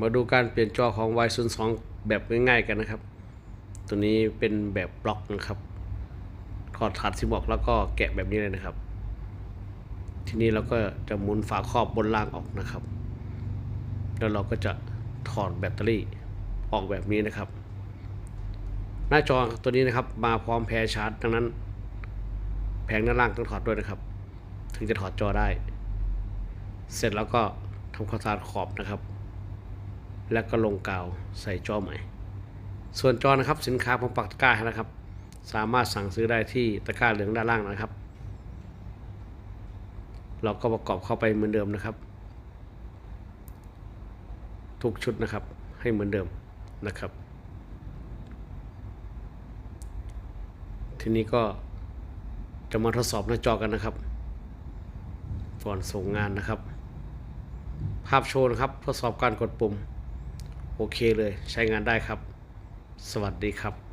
มาดูการเปลี่ยนจอของ Y02 แบบง่ายๆกันนะครับ ตัวนี้เป็นแบบบล็อกนะครับถอดถาดซิมออกแล้วก็แกะแบบนี้เลยนะครับ ทีนี้เราก็จะหมุนฝาครอบบนล่างออกนะครับ แล้วเราก็จะถอดแบตเตอรี่ออกแบบนี้นะครับ หน้าจอตัวนี้นะครับ มาพร้อมแพรชาร์จดังนั้น แผงด้านล่างต้องถอดด้วยนะครับ ถึงจะถอดจอได้ เสร็จแล้วก็ทำความสะอาดขอบนะครับ แล้วก็ลงกาวใส่จอใหม่ ส่วนจอนะครับสินค้าผมปักตะกร้าให้นะครับ สามารถสั่งซื้อได้ที่ตะกร้าเหลืองด้านล่างนะครับ เราก็ประกอบเข้าไปเหมือนเดิมนะครับ ทุกชุดนะครับให้เหมือนเดิมนะครับ ทีนี้ก็จะมาทดสอบหน้าจอกันนะครับ ก่อนส่งงานนะครับ ภาพโชว์นะครับทดสอบการกดปุ่ม โอเคเลยใช้งานได้ครับ สวัสดีครับ